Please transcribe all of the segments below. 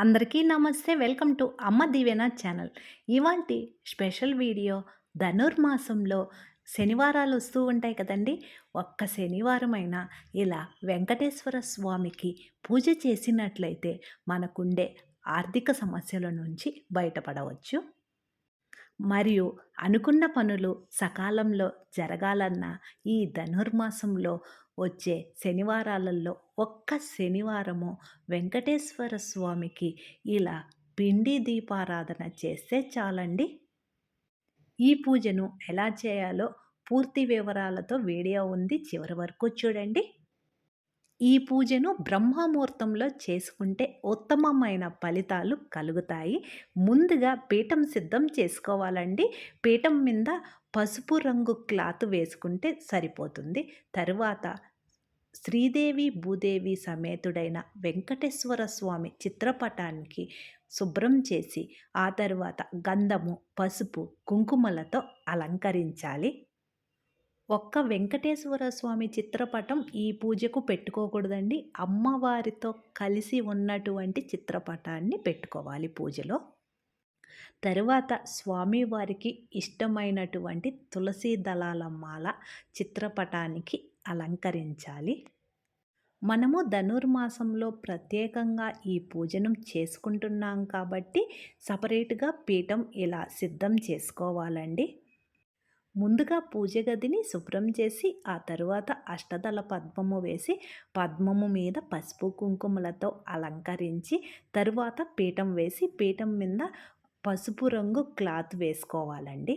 అందరికీ నమస్తే. Welcome to Amma Deevena channel. ఇవాంటి special video ధనుర్మాసంలో శనివారాలు వస్తూ ఉంటాయి కదండి. ఒక్క శనివారమైనా ఇలా వెంకటేశ్వర స్వామికి పూజ చేసినట్లయితే మనకుండే ఆర్థిక సమస్యల నుంచి బయటపడవచ్చు. మరియు అనుకున్న పనులు సకాలంలో జరగాలన్న ఈ ధనుర్మాసంలో వచ్చే శనివారాలలో ఒక్క శనివారము వెంకటేశ్వర స్వామికి ఇలా పిండి దీపారాధన చేస్తే చాలండి. ఈ పూజను ఎలా చేయాలో పూర్తి వివరాలతో వీడియో ఉంది. చివరి వరకు చూడండి. ఈ పూజను బ్రహ్మముహూర్తంలో చేసుకుంటే ఉత్తమమైన ఫలితాలు కలుగుతాయి. ముందుగా పీఠం సిద్ధం చేసుకోవాలండి. పీఠం మీద పసుపు రంగు క్లాత్ వేసుకుంటే సరిపోతుంది. తరువాత శ్రీదేవి భూదేవి సమేతుడైన వెంకటేశ్వర స్వామి చిత్రపటానికి శుభ్రం చేసి ఆ తరువాత గంధము పసుపు కుంకుమలతో అలంకరించాలి. ఒక్క వెంకటేశ్వర స్వామి చిత్రపటం ఈ పూజకు పెట్టుకోకూడదండి. అమ్మవారితో కలిసి ఉన్నటువంటి చిత్రపటాన్ని పెట్టుకోవాలి పూజలో. తరువాత స్వామివారికి ఇష్టమైనటువంటి తులసి దళాల మాల చిత్రపటానికి అలంకరించాలి. మనము ధనుర్మాసంలో ప్రత్యేకంగా ఈ పూజనం చేసుకుంటున్నాం కాబట్టి సపరేట్గా పీఠం ఇలా సిద్ధం చేసుకోవాలండి. ముందుగా పూజ గదిని శుభ్రం చేసి ఆ తరువాత అష్టదళ పద్మము వేసి పద్మము మీద పసుపు కుంకుమలతో అలంకరించి తరువాత పీఠం వేసి పీఠం మీద పసుపు రంగు క్లాత్ వేసుకోవాలండి.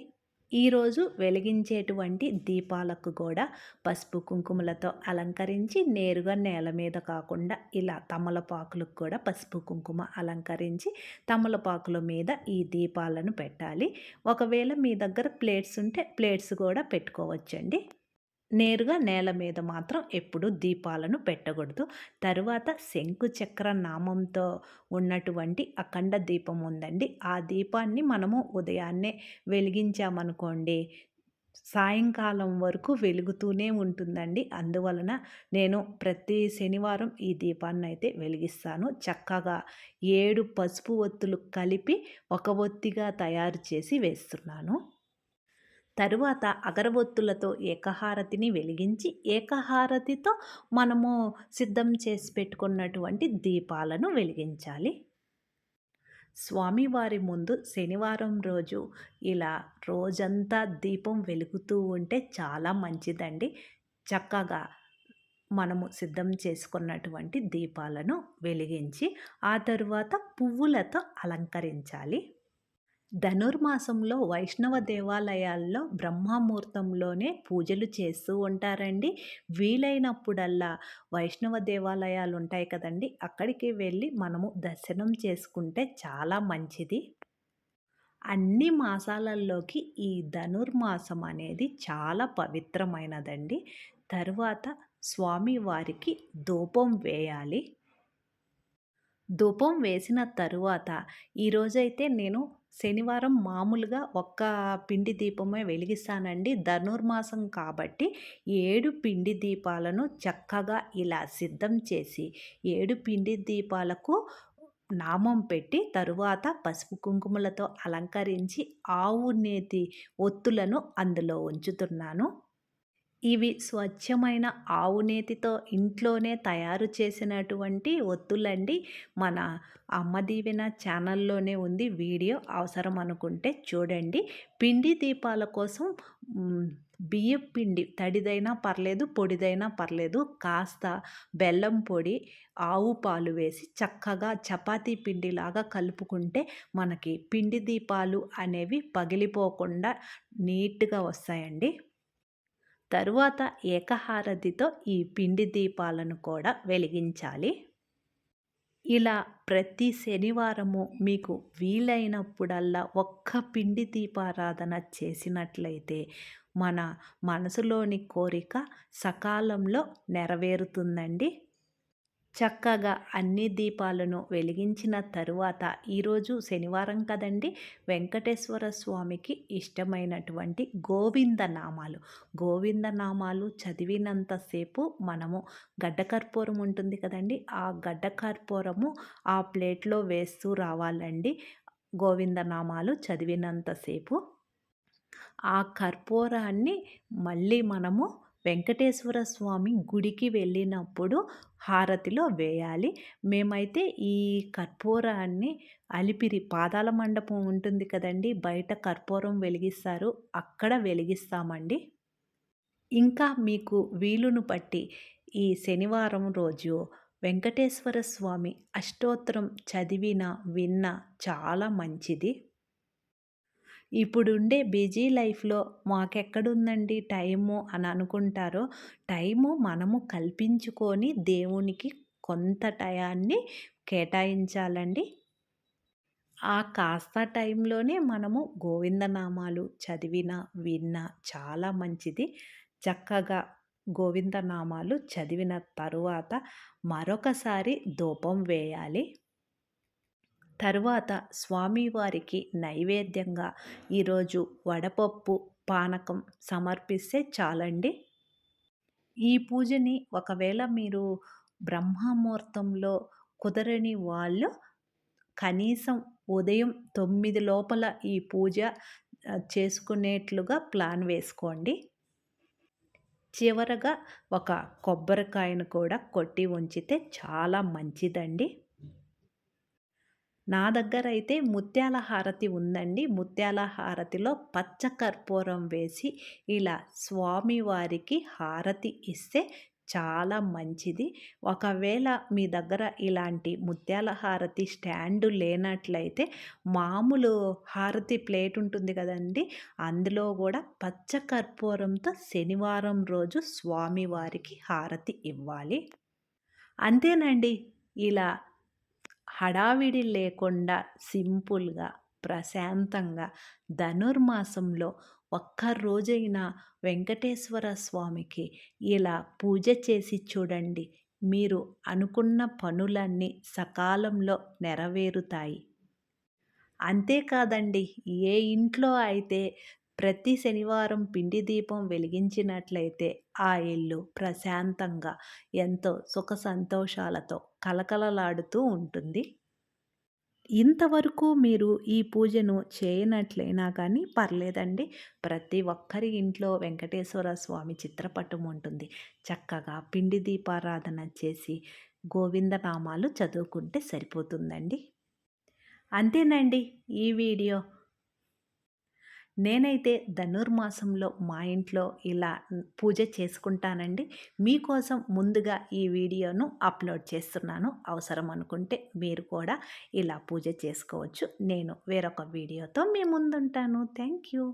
ఈరోజు వెలిగించేటువంటి దీపాలకు కూడా పసుపు కుంకుమలతో అలంకరించి నేరుగా నేల మీద కాకుండా ఇలా తమలపాకులకు కూడా పసుపు కుంకుమ అలంకరించి తమలపాకుల మీద ఈ దీపాలను పెట్టాలి. ఒకవేళ మీ దగ్గర ప్లేట్స్ ఉంటే ప్లేట్స్ కూడా పెట్టుకోవచ్చండి. నేరుగా నేల మీద మాత్రం ఎప్పుడు దీపాలను పెట్టకూడదు. తరువాత శంకు చక్ర నామంతో ఉన్నటువంటి అఖండ దీపం ఉందండి. ఆ దీపాన్ని మనము ఉదయాన్నే వెలిగించామనుకోండి సాయంకాలం వరకు వెలుగుతూనే ఉంటుందండి. అందువలన నేను ప్రతి శనివారం ఈ దీపాన్ని అయితే వెలిగిస్తాను. చక్కగా ఏడు పసుపు ఒత్తులు కలిపి ఒక ఒత్తిగా తయారు చేసి వేస్తున్నాను. తరువాత అగరబొత్తులతో ఏకహారతిని వెలిగించి ఏకహారతితో మనము సిద్ధం చేసి పెట్టుకున్నటువంటి దీపాలను వెలిగించాలి. స్వామివారి ముందు శనివారం రోజు ఇలా రోజంతా దీపం వెలుగుతూ ఉంటే చాలా మంచిదండి. చక్కగా మనము సిద్ధం చేసుకున్నటువంటి దీపాలను వెలిగించి ఆ తరువాత పువ్వులతో అలంకరించాలి. ధనుర్మాసంలో వైష్ణవ దేవాలయాల్లో బ్రహ్మముహూర్తంలోనే పూజలు చేస్తూ ఉంటారండి. వీలైనప్పుడల్లా వైష్ణవ దేవాలయాలు ఉంటాయి కదండి అక్కడికి వెళ్ళి మనము దర్శనం చేసుకుంటే చాలా మంచిది. అన్ని మాసాలల్లోకి ఈ ధనుర్మాసం అనేది చాలా పవిత్రమైనదండి. తరువాత స్వామివారికి ధూపం వేయాలి. ధూపం వేసిన తరువాత ఈరోజైతే నేను శనివారం మామూలుగా ఒక్క పిండి దీపమే వెలిగిస్తానండి. ధనుర్మాసం కాబట్టి ఏడు పిండి దీపాలను చక్కగా ఇలా సిద్ధం చేసి ఏడు పిండి దీపాలకు నామం పెట్టి తరువాత పసుపు కుంకుమలతో అలంకరించి ఆవు నేతి ఒత్తులను అందులో ఉంచుతున్నాను. ఇవి స్వచ్ఛమైన ఆవు నేతితో ఇంట్లోనే తయారు చేసినటువంటి ఒత్తులండి. మన అమ్మ దీవెన ఛానల్లోనే ఉంది. వీడియో అవసరం అనుకుంటే చూడండి. పిండి దీపాల కోసం బియ్యం పిండి తడిదైనా పర్లేదు పొడిదైనా పర్లేదు. కాస్త బెల్లం పొడి ఆవు పాలు వేసి చక్కగా చపాతీ పిండిలాగా కలుపుకుంటే మనకి పిండి దీపాలు అనేవి పగిలిపోకుండా నీట్గా వస్తాయండి. తరువాత ఏకహారతితో ఈ పిండి దీపాలను కూడా వెలిగించాలి. ఇలా ప్రతి శనివారము మీకు వీలైనప్పుడల్లా ఒక్క పిండి దీపారాధన చేసినట్లయితే మన మనసులోని కోరిక సకాలంలో నెరవేరుతుందండి. చక్కగా అన్ని దీపాలను వెలిగించిన తరువాత ఈరోజు శనివారం కదండి వెంకటేశ్వర స్వామికి ఇష్టమైనటువంటి గోవింద నామాలు. గోవింద నామాలు చదివినంతసేపు మనము గడ్డ కర్పూరం ఉంటుంది కదండి ఆ గడ్డ కర్పూరము ఆ ప్లేట్లో వేస్తూ రావాలండి. గోవింద నామాలు చదివినంతసేపు ఆ కర్పూరాన్ని మళ్ళీ మనము వెంకటేశ్వర స్వామి గుడికి వెళ్ళినప్పుడు హారతిలో వేయాలి. మేమైతే ఈ కర్పూరాన్ని అలిపిరి పాదాల మండపం ఉంటుంది కదండి బయట కర్పూరం వెలిగిస్తారు అక్కడ వెలిగిస్తామండి. ఇంకా మీకు వీలును బట్టి ఈ శనివారం రోజు వెంకటేశ్వర స్వామి అష్టోత్తరం చదివిన విన్న చాలా మంచిది. ఇప్పుడుండే బిజీ లైఫ్లో మాకెక్కడుందండి టైము అని అనుకుంటారో టైము మనము కల్పించుకొని దేవునికి కొంత టయాన్ని కేటాయించాలండి. ఆ కాస్త టైంలోనే మనము గోవిందనామాలు చదివిన విన్న చాలా మంచిది. చక్కగా గోవిందనామాలు చదివిన తరువాత మరొకసారి ధూపం వేయాలి. తరువాత స్వామివారికి నైవేద్యంగా ఈరోజు వడపప్పు పానకం సమర్పిస్తే చాలండి. ఈ పూజని ఒకవేళ మీరు బ్రహ్మముహూర్తంలో కుదరని వాళ్ళు కనీసం ఉదయం తొమ్మిది లోపల ఈ పూజ చేసుకునేట్లుగా ప్లాన్ వేసుకోండి. చివరగా ఒక కొబ్బరికాయను కూడా కొట్టి ఉంచితే చాలా మంచిదండి. నా దగ్గర అయితే ముత్యాల హారతి ఉందండి. ముత్యాల హారతిలో పచ్చ కర్పూరం వేసి ఇలా స్వామివారికి హారతి ఇస్తే చాలా మంచిది. ఒకవేళ మీ దగ్గర ఇలాంటి ముత్యాల హారతి స్టాండు లేనట్లయితే మామూలు హారతి ప్లేట్ ఉంటుంది కదండి. అందులో కూడా పచ్చ కర్పూరంతో శనివారం రోజు స్వామివారికి హారతి ఇవ్వాలి. అంతేనండి. ఇలా హడావిడి లేకుండా సింపుల్గా ప్రశాంతంగా ధనుర్మాసంలో ఒక్కరోజైనా వెంకటేశ్వర స్వామికి ఇలా పూజ చేసి చూడండి. మీరు అనుకున్న పనులన్నీ సకాలంలో నెరవేరుతాయి. అంతేకాదండి ఏ ఇంట్లో అయితే ప్రతి శనివారం పిండి దీపం వెలిగించినట్లయితే ఆ ఇల్లు ప్రశాంతంగా ఎంతో సుఖ సంతోషాలతో కలకలలాడుతూ ఉంటుంది. ఇంతవరకు మీరు ఈ పూజను చేయనట్లయినా కానీ పర్లేదండి. ప్రతి ఒక్కరి ఇంట్లో వెంకటేశ్వర స్వామి చిత్రపటం ఉంటుంది. చక్కగా పిండి దీపారాధన చేసి గోవిందనామాలు చదువుకుంటే సరిపోతుందండి. అంతేనండి ఈ వీడియో. నేనైతే ధనుర్మాసంలో మా ఇంట్లో ఇలా పూజ చేసుకుంటానండి. మీకోసం ముందుగా ఈ వీడియోను అప్లోడ్ చేస్తున్నాను. అవసరం అనుకుంటే మీరు కూడా ఇలా పూజ చేసుకోవచ్చు. నేను వేరొక వీడియోతో మీ ముందుంటాను. Thank you.